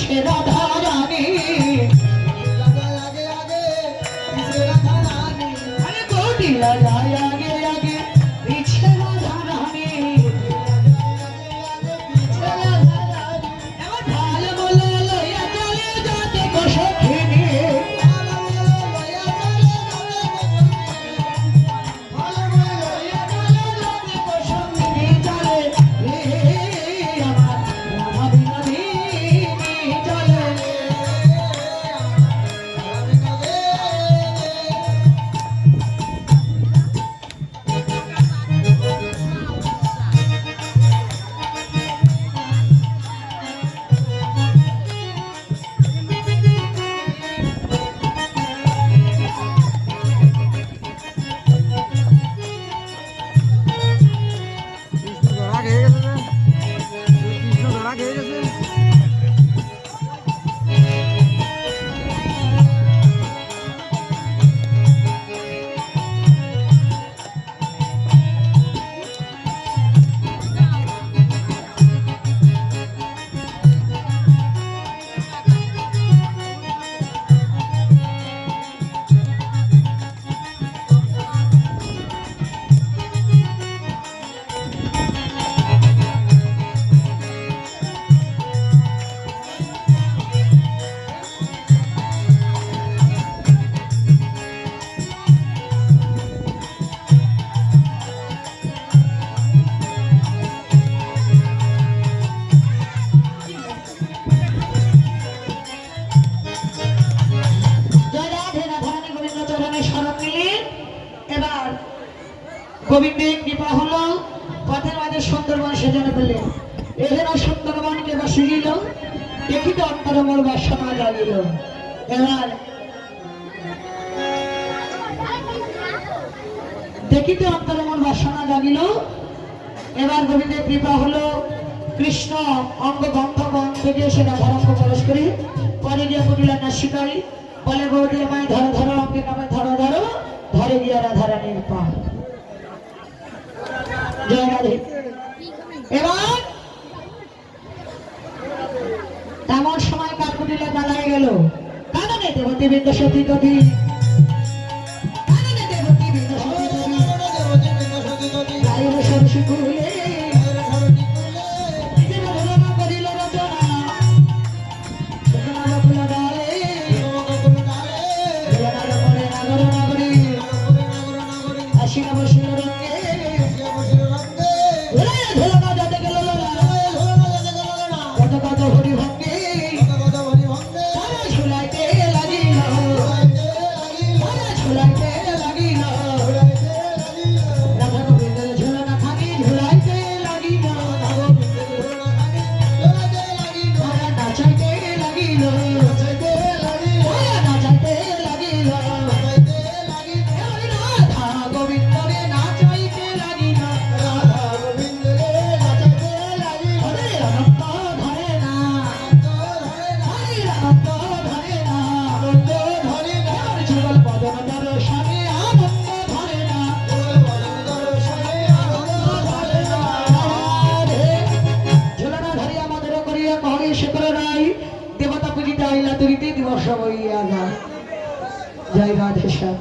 সে রাধা রানী। আরে কোটি লাগায় কৃষ্ণ ধরা খেয়ে গেছে গোবিন্দের কৃপা হলো, পথের মাঝে সুন্দরবন সেজনে পেলেন এখানে সুন্দরবনকে এবার সুজিল, দেখিতে অন্তরমল বাসনা জাগিল এবার দেখিতে অন্তরমল বাসনা জাগিল এবার গোবিন্দের কৃপা হলো, কৃষ্ণ অঙ্গ গন্ধ গন্ধ থেকে এসে রাধারঙ্গ প্রবেশ করি। পরে গিয়ে করিল না শিকারি বলে বৌদি আমায় ধরো ধরো অঙ্গে নামে ধরো ধরো, ধরে গিয়ে রাধারানীর পা। জয় এবার তেমন সময় কাকুটিলে গালায় গেল। কাননে দেবতী বৃন্দ সতী কবি। কাননে দেবতী বৃন্দ সতী কবি। গাইল সরসী কুলে। রচনা করিল রচনা। Yeah. আইলা তুরিতে দিবস বইয়া না জয় রাধে শ্যাম।